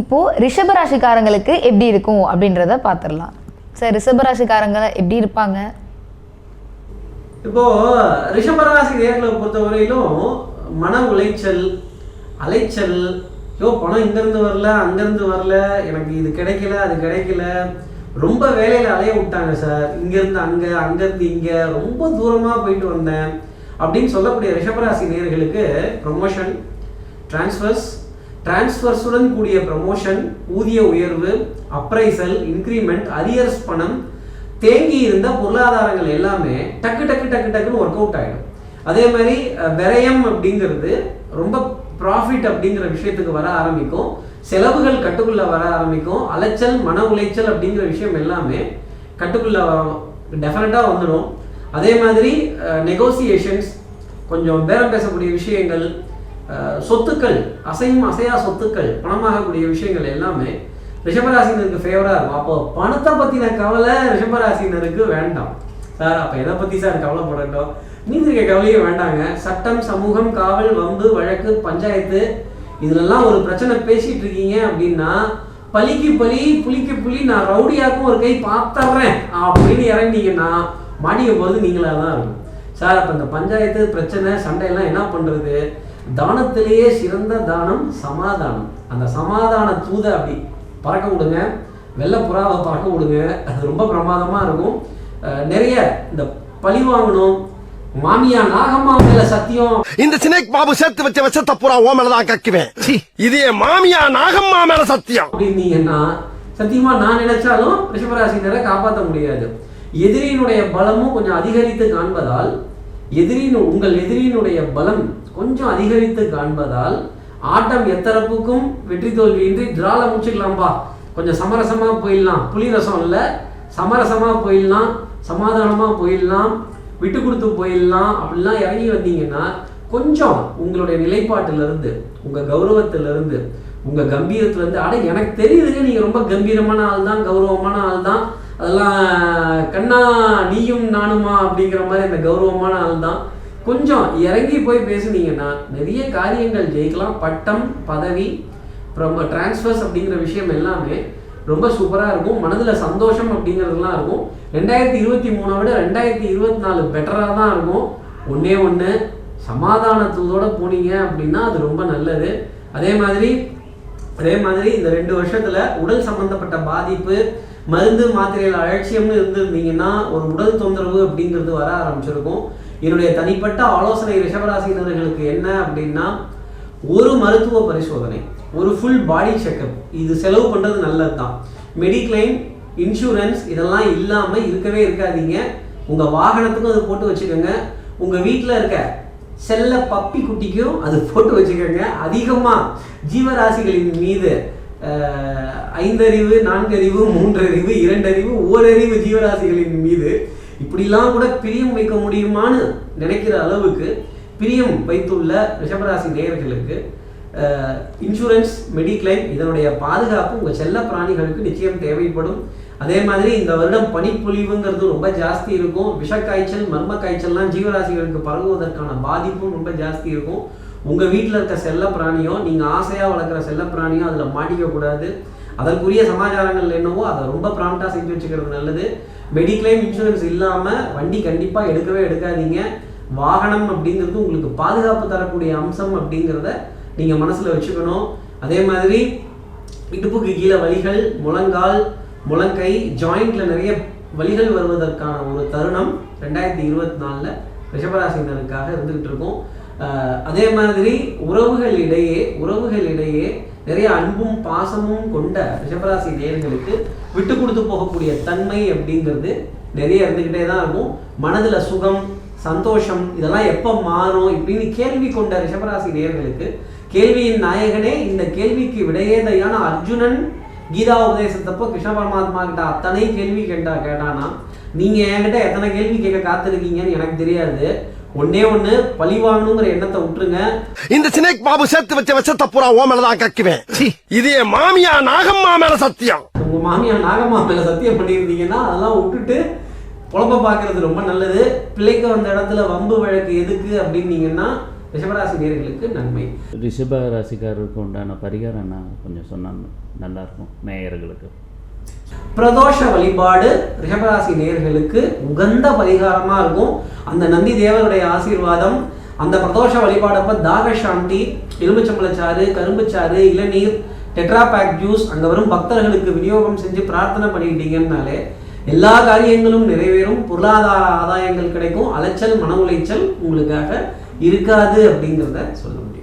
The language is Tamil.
இப்போது ரிஷபராசிக்காரங்களுக்கு எப்படி இருக்கும் அப்படின்றத பார்த்துடலாம் சார் ரிஷபராசிக்காரங்க எப்படி இருப்பாங்க? இப்போ ரிஷபராசி நேர்களை பொறுத்தவரையிலும் மன உளைச்சல் அலைச்சல் யோ பணம் இங்கேருந்து வரல அங்கேருந்து வரல எனக்கு இது கிடைக்கல அது கிடைக்கல ரொம்ப வேலையில் அலைய விட்டாங்க சார். இங்கேருந்து அங்கே அங்கேருந்து இங்கே ரொம்ப தூரமாக போயிட்டு வந்தேன் அப்படின்னு சொல்லக்கூடிய ரிஷபராசி நேர்களுக்கு ப்ரொமோஷன் டிரான்ஸ்ஃபர்ஸ் டிரான்ஸ்ஃபர்ஸுடன் கூடிய ப்ரமோஷன் ஊதிய உயர்வு அப்ரைசல் இன்க்ரிமெண்ட் அரியர்ஸ் பணம் தேங்கி இருந்த பொருளாதாரங்கள் எல்லாமே டக்கு டக்கு டக்கு டக்குன்னு ஒர்க் அவுட் ஆகிடும் அதே மாதிரி விரயம் அப்படிங்கிறது ரொம்ப ப்ராஃபிட் அப்படிங்கிற விஷயத்துக்கு வர ஆரம்பிக்கும். செலவுகள் கட்டுக்குள்ளே வர ஆரம்பிக்கும். அலைச்சல் மன உளைச்சல் அப்படிங்கிற விஷயம் எல்லாமே கட்டுக்குள்ளே டெஃபினட்டாக வந்துடும். அதே மாதிரி நெகோசியேஷன்ஸ் கொஞ்சம் பேரம் பேசக்கூடிய விஷயங்கள் சொத்துக்கள் அசையும் அசையா சொத்துக்கள் பணமாகக்கூடிய விஷயங்கள் எல்லாமே ரிஷபராசினருக்கு ஃபேவராக இருக்கும். அப்போ பணத்தை பற்றின கவலை ரிஷபராசினருக்கு வேண்டாம். சார் அப்போ எதை பற்றி சார் கவலைப்படட்டும் மீதி கவலையே வேண்டாங்க. சட்டம் சமூகம் காவல் வம்பு வழக்கு பஞ்சாயத்து இதுலலாம் ஒரு பிரச்சனை பேசிகிட்டு இருக்கீங்க அப்படின்னா பலிக்கு பலி புளிக்கு புலி நான் ரவுடியாக்கும் ஒரு கை பார்த்துட்றேன். அப்படின்னு இறங்கினீங்கன்னா மாட்டிக்க போகிறது நீங்களாக தான் இருக்கும் சார் அப்போ இந்த பஞ்சாயத்து பிரச்சனை சண்டையெல்லாம் என்ன பண்ணுறது தானத்திலேயே சிறந்த தானம் சமாதானம். அந்த சமாதான தூதை அப்படி பறக்க விடுங்க. வெள்ளை புறாவை பறக்க விடுங்க. அது ரொம்ப பிரமாதமாக இருக்கும். நிறைய இந்த பழி வாங்கணும். மாமியா நாகம்மா மேல சத்தியம். இந்த சினேக் பாபு சேர்த்து வச்ச விஷத்தை பூரா ஓ மேலதான் கக்குவேன். இது என் மாமியா நாகம்மா மேல சத்தியம். அப்படின்னீங்கன்னா சத்தியமா நான் நினைச்சாலும் ரிஷபராசினரை காப்பாற்ற முடியாது. எதிரியினுடைய பலமும் கொஞ்சம் அதிகரித்து காண்பதால் எதிரின் உங்கள் எதிரியினுடைய பலம் கொஞ்சம் அதிகரித்து காண்பதால் ஆட்டம் எத்தரப்புக்கும் வெற்றி தோல்வியின்றி டிரால முடிச்சுக்கலாம்ப்பா கொஞ்சம் சமரசமாக போயிடலாம். புலி ரசம் இல்லை. சமரசமாக போயிடலாம். சமாதானமாக போயிடலாம். விட்டு கொடுத்து போயிடலாம். அப்படிலாம் இறங்கி வந்தீங்கன்னா கொஞ்சம் உங்களுடைய நிலைப்பாட்டிலிருந்து இருந்து கௌரவத்திலிருந்து உங்கள் கம்பீரத்துலேருந்து உங்க அட எனக்கு தெரியுதுங்க நீங்கள் ரொம்ப கம்பீரமான ஆள் தான் கௌரவமான ஆள் தான் அதெல்லாம் கண்ணா நீயும் நானுமா அப்படிங்கிற மாதிரி அந்த கௌரவமான ஆள் தான் கொஞ்சம் இறங்கி போய் பேசுனீங்கன்னா நிறைய காரியங்கள் ஜெயிக்கலாம். பட்டம் பதவி அப்புறம் டிரான்ஸ்ஃபர்ஸ் அப்படிங்கிற விஷயம் எல்லாமே ரொம்ப சூப்பராக இருக்கும். மனதில் சந்தோஷம் அப்படிங்கிறதுலாம் இருக்கும். ரெண்டாயிரத்தி இருபத்தி மூணை விட ரெண்டாயிரத்தி இருபத்தி நாலு பெட்டராக தான் இருக்கும். ஒன்றே ஒன்று சமாதானத்தோட போனீங்க அப்படின்னா அது ரொம்ப நல்லது. அதே மாதிரி அதே மாதிரி இந்த ரெண்டு வருஷத்தில் உடல் சம்மந்தப்பட்ட பாதிப்பு மருந்து மாத்திரைகள் அலட்சியம்னு இருந்திருந்தீங்கன்னா ஒரு உடல் தொந்தரவு அப்படிங்கிறது வர ஆரம்பிச்சிருக்கும். என்னுடைய தனிப்பட்ட ஆலோசனை ரிஷபராசினர்களுக்கு என்ன அப்படின்னா ஒரு மருத்துவ பரிசோதனை ஒரு ஃபுல் பாடி செக்கப் இது செலவு பண்ணுறது நல்லது தான் மெடிக்ளைம் இன்சூரன்ஸ் இதெல்லாம் இல்லாமல் இருக்கவே இருக்காதீங்க. உங்கள் வாகனத்துக்கும் அது போட்டு வச்சுக்கோங்க. உங்கள் வீட்டில் இருக்க செல்ல பப்பி குட்டிக்கும் அது போட்டு வச்சுக்கோங்க. அதிகமாக ஜீவராசிகளின் மீது ஐந்தறிவு நான்கறிவு மூன்றறிவு இரண்டறிவு ஓரறிவு ஜீவராசிகளின் மீது இப்படிலாம் கூட பிரியம் வைக்க முடியுமான்னு நினைக்கிற அளவுக்கு பிரியம் வைத்துள்ள ரிஷபராசி நேயர்களுக்கு இன்சூரன்ஸ் மெடிக்ளைம் இதனுடைய பாதுகாப்பு உங்கள் செல்ல பிராணிகளுக்கு நிச்சயம் தேவைப்படும். அதே மாதிரி இந்த வருடம் பனிப்பொழிவுங்கிறது ரொம்ப ஜாஸ்தி இருக்கும். விஷக்காய்ச்சல் மர்ம காய்ச்சல்லாம் ஜீவராசிகளுக்கு பரவுவதற்கான பாதிப்பும் ரொம்ப ஜாஸ்தி இருக்கும். உங்கள் வீட்டில் இருக்க செல்ல பிராணியோ நீங்கள் ஆசையாக வளர்க்குற செல்ல பிராணியோ அதில் மாட்டிக்க கூடாது அதற்குரிய சமாச்சாரங்கள் என்னவோ அதை ரொம்ப ப்ராம்ப்டாக செஞ்சு வச்சுக்கிறது நல்லது. மெடிக்ளைம் இன்சூரன்ஸ் இல்லாமல் வண்டி கண்டிப்பாக எடுக்கவே எடுக்காதீங்க. வாகனம் அப்படிங்கிறது உங்களுக்கு பாதுகாப்பு தரக்கூடிய அம்சம் அப்படிங்கிறத நீங்கள் மனசில் வச்சுக்கணும். அதே மாதிரி இடுப்புக்கு கீழே வலிகள் முழங்கால் முழங்கை ஜாயிண்டில் நிறைய வலிகள் வருவதற்கான ஒரு தருணம் ரெண்டாயிரத்தி இருபத்தி நாலில் ரிஷபராசினருக்காக இருந்துகிட்டு இருக்கும். அதே மாதிரி உறவுகளிடையே உறவுகளிடையே நிறைய அன்பும் பாசமும் கொண்ட ரிஷபராசி நேர்களுக்கு விட்டு கொடுத்து போகக்கூடிய தன்மை அப்படிங்கிறது நிறைய இருந்துக்கிட்டே தான் இருக்கும். மனதில் சுகம் சந்தோஷம் இதெல்லாம் எப்போ மாறும் இப்படின்னு கேள்வி கொண்ட ரிஷபராசி நேர்களுக்கு கேள்வியின் நாயகனே இந்த கேள்விக்கு விடையேதையான அர்ஜுனன் கீதா உபதேசத்தப்போ கிருஷ்ண பரமாத்மா கிட்ட அத்தனை கேள்வி கேட்டா கேட்டானா? நீங்கள் என்கிட்ட எத்தனை கேள்வி கேட்க காத்திருக்கீங்கன்னு எனக்கு தெரியாது. ஒண்ணே ஒண்ணு பழி வாங்கணுங்கிற எண்ணத்தை விட்டுருங்க. இந்த சினேக் பாபு சேர்த்து வச்ச விஷத்தை பூரா ஓ மேலதான் கக்குவேன். இது என் மாமியா நாகம்மா மேல சத்தியம். உங்க மாமியார் நாகம்மா மேல சத்தியம் பண்ணியிருந்தீங்கன்னா அதெல்லாம் விட்டுட்டு புலம்ப பார்க்கறது ரொம்ப நல்லது. பிள்ளைக்கு வந்த இடத்துல வம்பு வழக்கு எதுக்கு அப்படின்னீங்கன்னா ரிஷபராசி நேர்களுக்கு நன்மை. ரிஷப ராசிக்காரருக்கு உண்டான பரிகாரம் என்ன கொஞ்சம் சொன்னால் நல்லாயிருக்கும் நேயர்களுக்கு. பிரதோஷ வழிபாடு ரிஷபராசி நேர்களுக்கு உகந்த பரிகாரமாக இருக்கும். அந்த நந்தி தேவருடைய ஆசீர்வாதம் அந்த பிரதோஷ வழிபாடப்ப தாக சாந்தி எலுமிச்சம்பழச்சாறு கரும்புச்சாறு இளநீர் டெட்ரா பேக் ஜூஸ் அங்கே வரும் பக்தர்களுக்கு விநியோகம் செஞ்சு பிரார்த்தனை பண்ணிக்கிட்டீங்கன்னாலே எல்லா காரியங்களும் நிறைவேறும். பொருளாதார ஆதாயங்கள் கிடைக்கும். அலைச்சல் மன உளைச்சல் உங்களுக்காக இருக்காது அப்படிங்கிறத சொல்ல முடியும்.